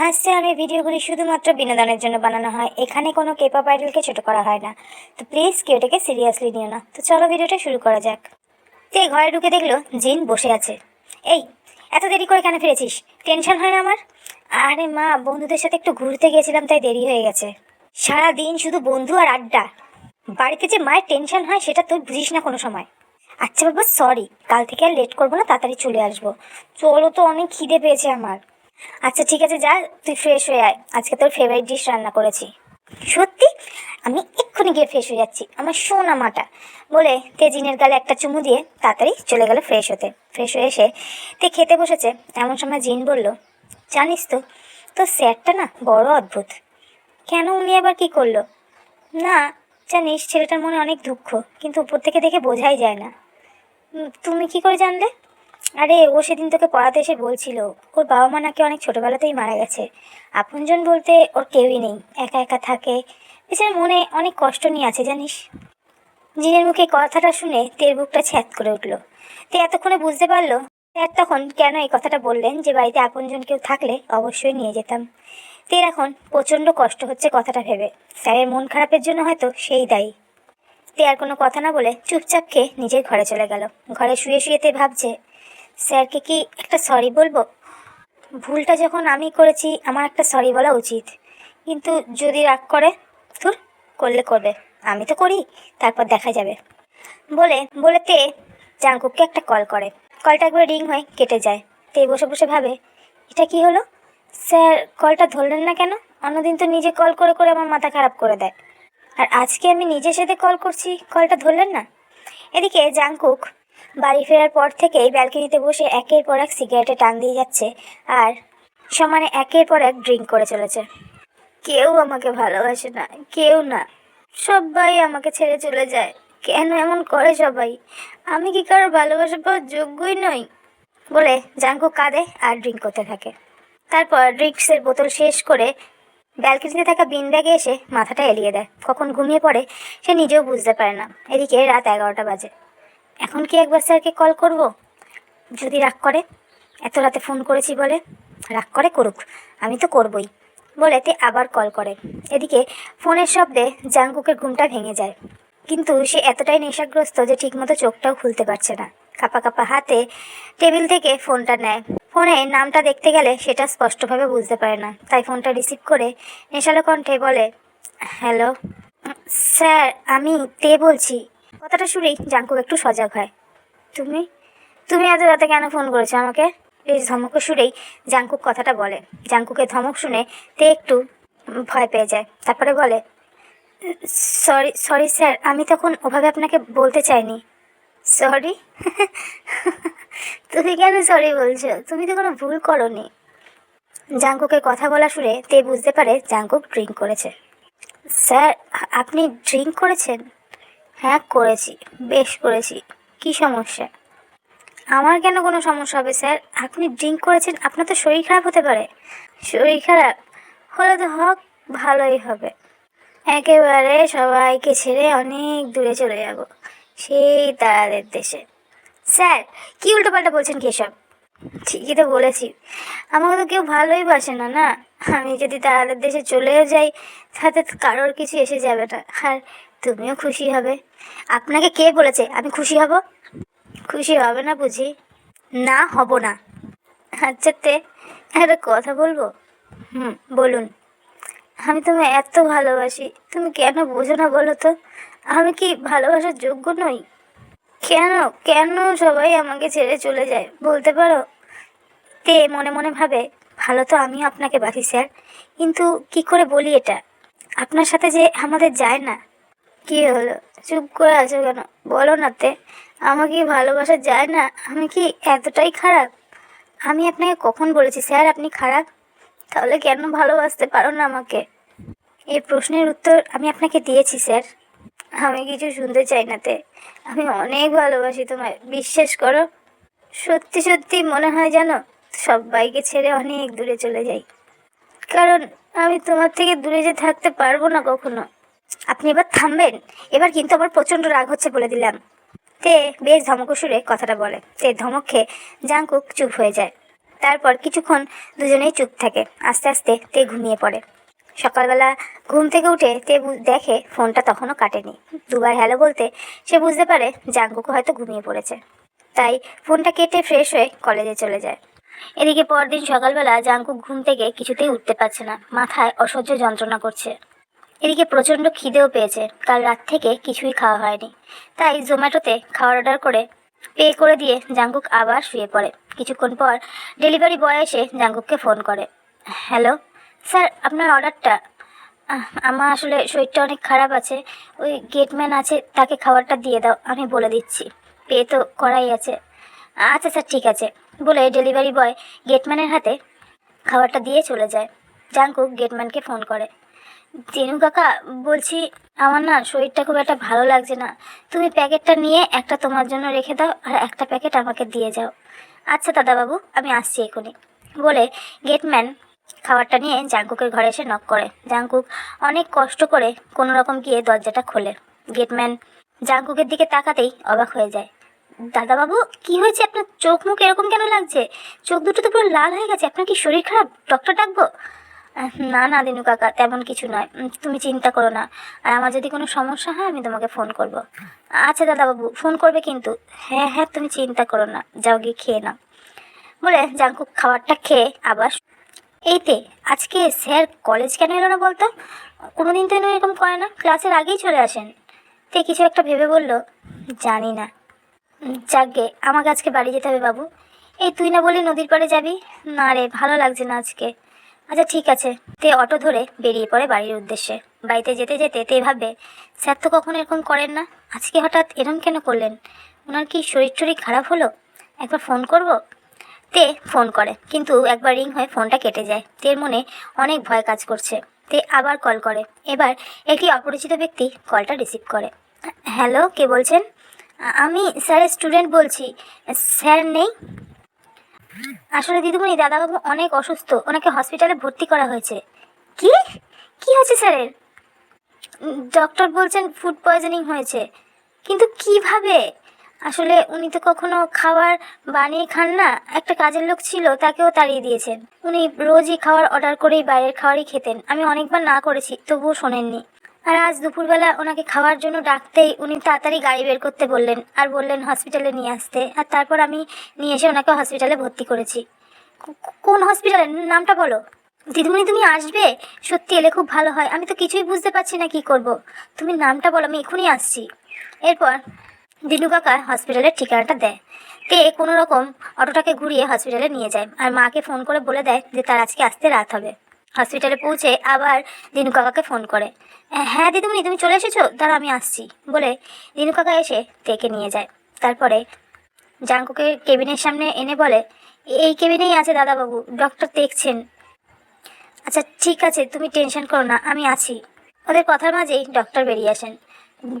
হাসছে আমি ভিডিওগুলি শুধুমাত্র বিনোদনের জন্য বানানো হয়। এখানে কোনো কেপা আইডলকে ছোট করা হয় না। তো প্লিজ কেউ এটাকে সিরিয়াসলি নিও না। তো চলো ভিডিওটা শুরু করা যাক। তে ঘরে ঢুকে দেখল জিন বসে আছে। এই, এত দেরি করে কেন ফিরেছিস? টেনশন হয় না আমার? আরে মা, বন্ধুদের সাথে একটু ঘুরতে গেছিলাম তাই দেরি হয়ে গেছে। সারা দিন শুধু বন্ধু আর আড্ডা। বাড়িতে যে মায়ের টেনশন হয় সেটা তুই বুঝিস না কোনো সময়। আচ্ছা বাবা সরি কাল থেকে আর লেট করব না, তাড়াতাড়ি চলে আসব। চলো তো, অনেক খিদে পেয়েছে আমার। আচ্ছা ঠিক আছে, যা, তুই ফ্রেশ হয়ে আয়। আজকে তোর ফেভারিট ডিশ রান্না করেছি। সত্যি? আমি এক্ষুনি গিয়ে ফ্রেশ হয়ে যাচ্ছি, আমার সোনা মাটা। বলে তেজিনের গালে একটা চুমু দিয়ে তাড়াতাড়ি চলে গেল ফ্রেশ হতে। ফ্রেশ হয়ে এসে তে খেতে বসেছে। এমন সময় জিন বলল, জানিস তো তো স্যারটা না বড় অদ্ভুত। কেন উনি আবার কি করল? না, জানিস, ছেলেটার মনে অনেক দুঃখ, কিন্তু উপর থেকে দেখে বোঝাই যায় না। তুমি কি করে জানলে? আরে, ও সেদিন তোকে পড়াতে এসে বলছিল। ওর বাবা মা নাকি অনেক ছোটোবেলাতেই মারা গেছে। আপনজন বলতে ওর কেউই নেই, একা একা থাকে। বেচার মনে অনেক কষ্ট নিয়ে আছে, জানিস? জিনের মুখে কথাটা শুনে তের বুকটা ছ্যাত করে উঠল। তে এতক্ষণে বুঝতে পারল, স্যার তখন কেন এই কথাটা বললেন যে বাড়িতে আপনজন কেউ থাকলে অবশ্যই নিয়ে যেতাম। তের এখন প্রচণ্ড কষ্ট হচ্ছে কথাটা ভেবে। স্যারের মন খারাপের জন্য হয়তো সেই দায়ী। তে আর কোনো কথা না বলে চুপচাপ খেয়ে নিজের ঘরে চলে গেল। ঘরে শুয়ে শুয়ে তে ভাবছে স্যারকে কি একটা সরি বলব? ভুলটা যখন আমি করেছি, আমার একটা সরি বলা উচিত। কিন্তু যদি রাগ করে ধুর করলে করবে। আমি তো করি, তারপর দেখা যাবে। বলে বলে তে জাঙ্কুককে একটা কল করে। কলটা একবার রিং হয়ে কেটে যায়। তে বসে বসে ভাবে, এটা কি হলো? স্যার কলটা ধরলেন না কেন? অন্যদিন তো নিজে কল করে করে আমার মাথা খারাপ করে দেয়। আর আজকে আমি নিজের সাথে কল করছি কলটা ধরলেন না? এদিকে জাংকুক বাড়ি ফেরার পর থেকেই ব্যালকনিতে বসে একের পর এক সিগারেটে টান দিয়ে যাচ্ছে আর সমানে একের পর এক ড্রিঙ্ক করে চলেছে। কেউ আমাকে ভালোবাসে না, কেউ না। সবাই আমাকে ছেড়ে চলে যায়। কেন এমন করে সবাই? আমি কি কারোর ভালোবাসা পাওয়ার যোগ্যই নই? বলে জাঙ্কু কাঁদে আর ড্রিঙ্ক করতে থাকে। তারপর ড্রিঙ্কসের বোতল শেষ করে ব্যালকনিতে থাকা বিন ব্যাগে এসে মাথাটা এলিয়ে দেয়। কখন ঘুমিয়ে পড়ে সে নিজেও বুঝতে পারে না। এদিকে রাত এগারোটা বাজে। এখন কি একবার স্যারকে কল করব? যদি রাগ করে, এত রাতে ফোন করেছি বলে, রাগ করে করুক, আমি তো করবই। বলে তে আবার কল করে। এদিকে ফোনের শব্দে জাঙ্কুকের ঘুমটা ভেঙে যায়। কিন্তু সে এতটাই নেশাগ্রস্ত যে ঠিকমতো চোখটাও খুলতে পারছে না। কাপা কাপা হাতে টেবিল থেকে ফোনটা নেয়। ফোনে নামটা দেখতে গেলে সেটা স্পষ্টভাবে বুঝতে পারে না। তাই ফোনটা রিসিভ করে নেশালো কণ্ঠে বলে, হ্যালো, স্যার, আমি তে বলছি। কথাটা শুনেই জাঙ্কুক একটু সজাগ হয়। তুমি? তুমি এত রাতে কেন ফোন করেছ আমাকে? বেশ ধমক সুরেই জাঙ্কুক কথাটা বলে। জাঙ্কুকে ধমক শুনে তে একটু ভয় পেয়ে যায়। তারপরে বলে, সরি সরি স্যার, আমি তখন ওভাবে আপনাকে বলতে চাইনি। সরি? তুমি কেন সরি বলছো? তুমি তো কোনো ভুল করনি। জাঙ্কুকে কথা বলা শুনে তে বুঝতে পারে জাঙ্কুক ড্রিঙ্ক করেছে। স্যার, আপনি ড্রিঙ্ক করেছেন? হ্যাঁ করেছি, বেশ করেছি। কি সমস্যা? আমার কেন কোনো সমস্যা হবে, স্যার? আপনি ড্রিঙ্ক করেছেন, আপনার তো শরীর খারাপ হতে পারে। শরীর খারাপ হলে তো হক, ভালোই হবে। একেবারে সবাইকে ছেড়ে অনেক দূরে চলে যাব, সেই তারাদের দেশে। স্যার, কি উল্টোপাল্টা বলছেন কি এসব? ঠিকই তো বলেছি। আমাকে তো কেউ ভালোই বাসে না না? আমি যদি তারাদের দেশে চলেও যাই, তাতে কারোর কিছু এসে যাবে না। আর তুমিও খুশি হবে। আপনাকে কে বলেছে আমি খুশি হব? খুশি হবে না বুঝি? না, হব না। আচ্ছা তে, একটা কথা বলব? হুম, বলুন। আমি তোমায় এত ভালোবাসি, তুমি কেন বোঝো না বলো তো? আমি কি ভালোবাসার যোগ্য নই? কেন কেন সবাই আমাকে ছেড়ে চলে যায়, বলতে পারো? তে, মনে মনে ভাবে, ভালো তো আমিও আপনাকে বাসি স্যার। কিন্তু কি করে বলি এটা? আপনার সাথে যে আমাদের যায় না কি হলো? চুপ করে আছো কেন? বলো না তে। আমাকে ভালোবাসা যায় না? আমি কি এতটাই খারাপ? আমি আপনাকে কখন বলেছি স্যার আপনি খারাপ? তাহলে কেন ভালোবাসতে পারো না আমাকে? এই প্রশ্নের উত্তর আমি আপনাকে দিয়েছি, স্যার। আমি কিছু শুনতে চাই না তে। আমি অনেক ভালোবাসি তোমায়, বিশ্বাস করো। সত্যি সত্যি মনে হয় জানো সবাইকে ছেড়ে অনেক দূরে চলে যাই। কারণ আমি তোমার থেকে দূরে যে থাকতে পারব না কখনো। আপনি এবার থামবেন। এবার কিন্তু আমার প্রচণ্ড রাগ হচ্ছে বলে দিলাম। তে বেশ ধমক সুরে কথাটা বলে। তে ধমক খেয়ে জাঙ্কুক চুপ হয়ে যায়। তারপর কিছুক্ষণ দুজনেই চুপ থাকে। আস্তে আস্তে তে ঘুমিয়ে পড়ে। সকালবেলা ঘুম থেকে উঠে তে দেখে ফোনটা তখনও কাটেনি। দুবার হ্যালো বলতে সে বুঝতে পারে জাঙ্কুকু হয়তো ঘুমিয়ে পড়েছে। তাই ফোনটা কেটে ফ্রেশ হয়ে কলেজে চলে যায়। এদিকে পরদিন সকালবেলা জাঙ্কুক ঘুম থেকে কিছুতেই উঠতে পারছে না। মাথায় অসহ্য যন্ত্রণা করছে। এদিকে প্রচণ্ড খিদেও পেয়েছে। কাল রাত থেকে কিছুই খাওয়া হয়নি। তাই জোম্যাটোতে খাওয়ার অর্ডার করে পে করে দিয়ে জাঙ্গুক আবার শুয়ে পড়ে। কিছুক্ষণ পর ডেলিভারি বয় এসে জাঙ্গুককে ফোন করে। হ্যালো, স্যার, আপনার অর্ডারটা আমার আসলে শরীরটা অনেক খারাপ আছে। ওই গেটম্যান আছে, তাকে খাবারটা দিয়ে দাও, আমি বলে দিচ্ছি। পে তো করাই আছে। আচ্ছা স্যার, ঠিক আছে। বলে ডেলিভারি বয় গেটম্যানের হাতে খাবারটা দিয়ে চলে যায়। জাঙ্কুক গেটম্যানকে ফোন করে। তিনু কাকা, বলছি আমার না শরীরটা খুব একটা ভালো লাগছে না। তুমি প্যাকেটটা নিয়ে একটা তোমার জন্য রেখে দাও আর একটা প্যাকেট আমাকে দিয়ে যাও। আচ্ছা দাদাবাবু, আমি আসছি এখনই। বলে গেটম্যান খাবারটা নিয়ে জাঙ্কুকের ঘরে এসে নক করে। জাঙ্কুক অনেক কষ্ট করে কোনো রকম গিয়ে দরজাটা খোলে। গেটম্যান জাঙ্কুকের দিকে তাকাতেই অবাক হয়ে যায়। দাদাবাবু, কি হয়েছে? আপনার চোখ মুখ এরকম কেন লাগছে? চোখ দুটো তো পুরো লাল হয়ে গেছে। আপনার কি শরীর খারাপ? ডক্টর ডাকবো? না না, দিনু কাকা, তেমন কিছু নয়। তুমি চিন্তা করো না। আর আমার যদি কোনো সমস্যা হয়, আমি তোমাকে ফোন করব। আচ্ছা দাদাবাবু ফোন করবে কিন্তু। হ্যাঁ হ্যাঁ তুমি চিন্তা করো না। যাও গিয়ে খেয়ে নাও। বলে জাঙ্কুক খাবারটা খেয়ে আবার এইতে আজকে স্যার কলেজ কেন এলো না বলতো? কোনো দিন তো এরকম করে না। ক্লাসের আগেই চলে আসেন। তে কিছু একটা ভেবে বলল, জানি না। যাকগে, আমাকে আজকে বাড়ি যেতে হবে বাবু। এই তুই না বলি নদীর পাড়ে যাবি? না রে, ভালো লাগছে না আজকে। আচ্ছা ঠিক আছে। তে অটো ধরে বেরিয়ে পড়ে বাড়ির উদ্দেশ্যে। বাড়িতে যেতে যেতে তে ভাববে স্যার তো কখনো এরকম করেন না। আজকে হঠাৎ এরকম কেন করলেন? ওনার কি শরীর টরীর খারাপ হলো? একবার ফোন করব? তে ফোন করে, কিন্তু একবার রিং হয়ে ফোনটা কেটে যায়। তের মনে অনেক ভয় কাজ করছে। তে আবার কল করে। এবার একটি অপরিচিত ব্যক্তি কলটা রিসিভ করে। হ্যালো, কে বলছেন? আমি স্যারের স্টুডেন্ট বলছি। স্যার নেই? আসলে দিদিমণি, দাদাবাবু অনেক অসুস্থ। ওনাকে হসপিটালে ভর্তি করা হয়েছে। কি? কি হয়েছে স্যারের? ডক্টর বলছেন ফুড পয়জনিং হয়েছে। কিন্তু কীভাবে? আসলে উনি তো কখনো খাবার বানিয়ে খান না। একটা কাজের লোক ছিল, তাকেও তাড়িয়ে দিয়েছেন। উনি রোজই খাবার অর্ডার করেই বাইরের খাবারই খেতেন। আমি অনেকবার না করেছি, তবুও শোনেননি। আর আজ দুপুরবেলা ওনাকে খাওয়ার জন্য ডাকতেই উনি তাড়াতাড়ি গাড়ি বের করতে বললেন আর বললেন হসপিটালে নিয়ে আসতে। আর তারপর আমি নিয়ে এসে ওনাকে হসপিটালে ভর্তি করেছি। কোন হসপিটালের নামটা বলো। দিদিমণি তুমি আসবে? সত্যি এলে খুব ভালো হয়। আমি তো কিছুই বুঝতে পারছি না কি করব। তুমি নামটা বলো, আমি এখনই আসছি। এরপর দিনু কাকা হসপিটালের ঠিকানাটা দেয়। তে কোনো রকম অটোটাকে ঘুরিয়ে হসপিটালে নিয়ে যায়। আর মাকে ফোন করে বলে দেয় যে তার আজকে আসতে রাত হবে। হসপিটালে পৌঁছে আবার দিনু কাকাকে ফোন করে। হ্যাঁ দিদিমণি, তুমি চলে এসেছ? দাঁড়া আমি আসছি। বলে দিনু কাকা এসে তেকে নিয়ে যায়। তারপরে জাঙ্কুকে কেবিনের সামনে এনে বলে, এই কেবিনেই আছে দাদাবাবু, ডক্টর দেখছেন। আচ্ছা ঠিক আছে, তুমি টেনশন করো না, আমি আছি। ওদের কথার মাঝেই ডক্টর বেরিয়ে আসেন।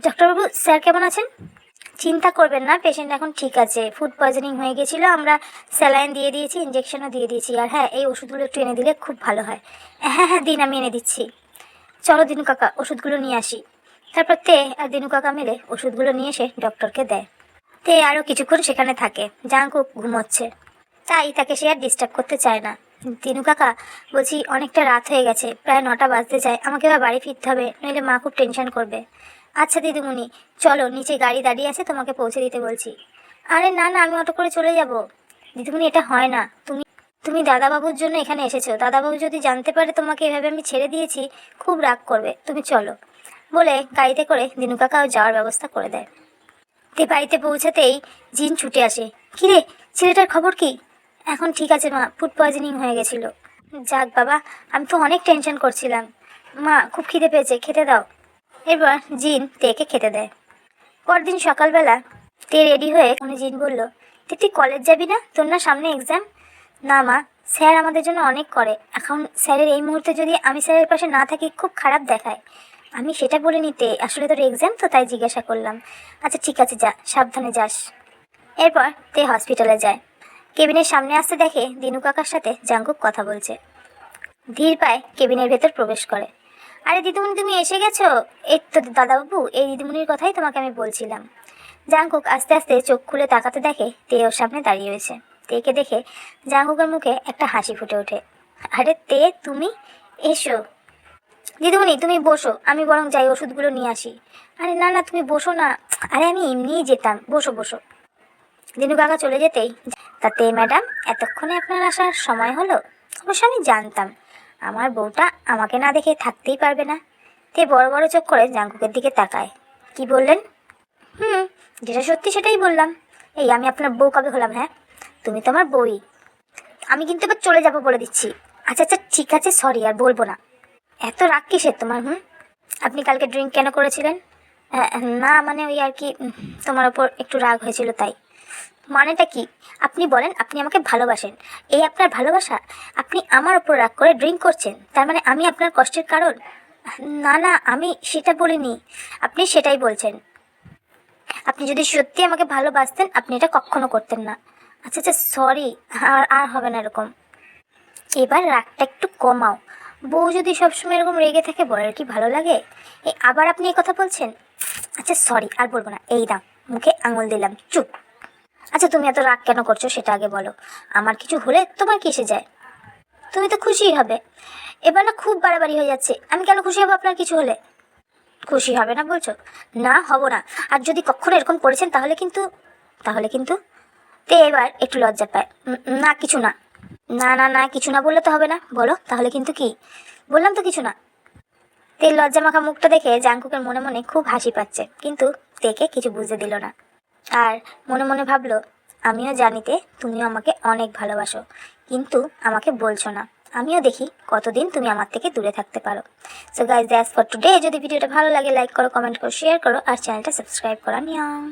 ডক্টরবাবু, স্যার কেমন আছেন? চিন্তা করবেন না পেশেন্ট এখন ঠিক আছে। ফুড পয়জনিং হয়ে গেছিল, আমরা স্যালাইন দিয়ে দিয়েছি ইঞ্জেকশনও দিয়ে দিয়েছি। আর হ্যাঁ এই ওষুধগুলো একটু এনে দিলে খুব ভালো হয়। হ্যাঁ হ্যাঁ দিন আমি এনে দিচ্ছি। চলো দিনু কাকা, ওষুধগুলো নিয়ে আসি। তারপর তে আর দিনু কাকা মিলে ওষুধগুলো নিয়ে এসে ডক্টরকে দেয়। তে আরও কিছুক্ষণ সেখানে থাকে জাঙ্কুক ঘুমোচ্ছে। তাই তাকে সে আর ডিস্টার্ব করতে চায় না। দিনু কাকা, বলছি অনেকটা রাত হয়ে গেছে, প্রায় নটা বাজতে যায় আমাকে এবার বাড়ি ফিরতে হবে, নইলে মা খুব টেনশন করবে। আচ্ছা দিদিমণি, চলো নিচে গাড়ি দাঁড়িয়ে আছে, তোমাকে পৌঁছে দিতে বলছি। আরে না না, আমি অটো করে চলে যাব। দিদিমণি, এটা হয় না। তুমি তুমি দাদাবাবুর জন্য এখানে এসেছ। দাদাবাবু যদি জানতে পারে তোমাকে এভাবে আমি ছেড়ে দিয়েছি, খুব রাগ করবে। তুমি চলো। বলে গাড়িতে করে দিনু কাকাও যাওয়ার ব্যবস্থা করে দেয়। তে বাড়িতে পৌঁছাতেই জিন ছুটে আসে। কিরে, ছেলেটার খবর কি? এখন ঠিক আছে মা ফুড পয়জনিং হয়ে গেছিল। যাক বাবা, আমি তো অনেক টেনশন করছিলাম। মা, খুব খিদে পেয়েছে, খেতে দাও। এরপর জিন তেকে খেতে দেয়। পরদিন সকালবেলা তে রেডি হয়ে জিন বলল, তে তুই কলেজ যাবি না? তোর না সামনে এক্সাম না মা, স্যার আমাদের জন্য অনেক করে। এখন স্যারের এই মুহূর্তে যদি আমি স্যারের পাশে না থাকি, খুব খারাপ দেখায়। আমি সেটা বলে নিতে আসলে তোর এক্সাম তো, তাই জিজ্ঞাসা করলাম। আচ্ছা ঠিক আছে, যা, সাবধানে যাস। এরপর তে হসপিটালে যায়। কেবিনের সামনে আসতে দেখে দিনু কাকার সাথে জাঙ্কুক কথা বলছে। ধীর পায়ে কেবিনের ভেতর প্রবেশ করে। আরে দিদিমণি, তুমি এসে গেছো? এই তো দাদাবাবু, এই দিদিমণির কথাই তোমাকে আমি বলছিলাম। জাঙ্কুক আস্তে আস্তে চোখ খুলে তাকাতে দেখে তে ওর সামনে দাঁড়িয়ে রয়েছে। তেকে দেখে জাঙ্কুকের মুখে একটা হাসি ফুটে ওঠে। আরে তে, তুমি? এসো। দিদিমণি, তুমি বসো, আমি বরং যাই ওষুধগুলো নিয়ে আসি। আরে না না, তুমি বসো না। আরে আমি এমনিই যেতাম, বসো বসো। দিনু কাকা চলে যেতেই তাতে ম্যাডাম, এতক্ষণে আপনার আসার সময় হলো? অবশ্য আমি জানতাম। আমার বউটা আমাকে না দেখে থাকতেই পারবে না। তে বড় বড় চোখ করে জাঙ্কুকের দিকে তাকায়। কি বললেন? হুম, যেটা সত্যি সেটাই বললাম। এই, আমি আপনার বউ কবে হলাম হ্যাঁ? তুমি তো আমার বউই। আমি কিন্তু এবার চলে যাব বলে দিচ্ছি। আচ্ছা আচ্ছা ঠিক আছে সরি আর বলব না। এত রাগ কিসের তোমার, হুম? আপনি কালকে ড্রিঙ্ক কেন করেছিলেন? না মানে ওই আর কি তোমার ওপর একটু রাগ হয়েছিল তাই। মানেটা কি? আপনি বলেন, আপনি আমাকে ভালোবাসেন। এই আপনার ভালোবাসা আপনি আমার ওপর রাগ করে ড্রিঙ্ক করছেন। তার মানে আমি আপনার কষ্টের কারণ? না না, আমি সেটা বলিনি। আপনি সেটাই বলছেন। আপনি যদি সত্যি আমাকে ভালোবাসতেন, আপনি এটা কখনো করতেন না। আচ্ছা আচ্ছা সরি আর আর হবে না এরকম। এবার রাগটা একটু কমাও। বউ যদি সবসময় এরকম রেগে থাকে বলার কি ভালো লাগে? এই আবার আপনি এই কথা বলছেন? আচ্ছা সরি আর বলব না। এই দাম মুখে আঙুল দিলাম। চুপ। আচ্ছা তুমি এত রাগ কেন করছ সেটা আগে বলো। আমার কিছু হলে তোমার কি এসে যায়? তুমি তো খুশিই হবে। এবার না খুব বাড়াবাড়ি হয়ে যাচ্ছে। আমি কেন খুশি হব আপনার কিছু হলে? খুশি হবে না বলছো? না, হব না। আর যদি কখনো এরকম করেছেন, তাহলে কিন্তু তাহলে কিন্তু তে এবার একটু লজ্জা পায়। না, কিছু না। না না না, কিছু না বললে তো হবে না। বলো, তাহলে কিন্তু কি? বললাম তো কিছু না। তেল লজ্জা মাখা মুখটা দেখে জাঙ্কুকের মনে মনে খুব হাসি পাচ্ছে। কিন্তু তেকে কিছু বুঝতে দিল না। আর মনে মনে ভাবলো, আমিও জানিতে তুমিও আমাকে অনেক ভালোবাসো। কিন্তু আমাকে বলছো না। আমিও দেখি কতদিন তুমি আমার থেকে দূরে থাকতে পারো। So guys that's for today যদি ভিডিওটা ভালো লাগে লাইক করো কমেন্ট করো শেয়ার করো, আর চ্যানেলটা সাবস্ক্রাইব করো। নিয়ম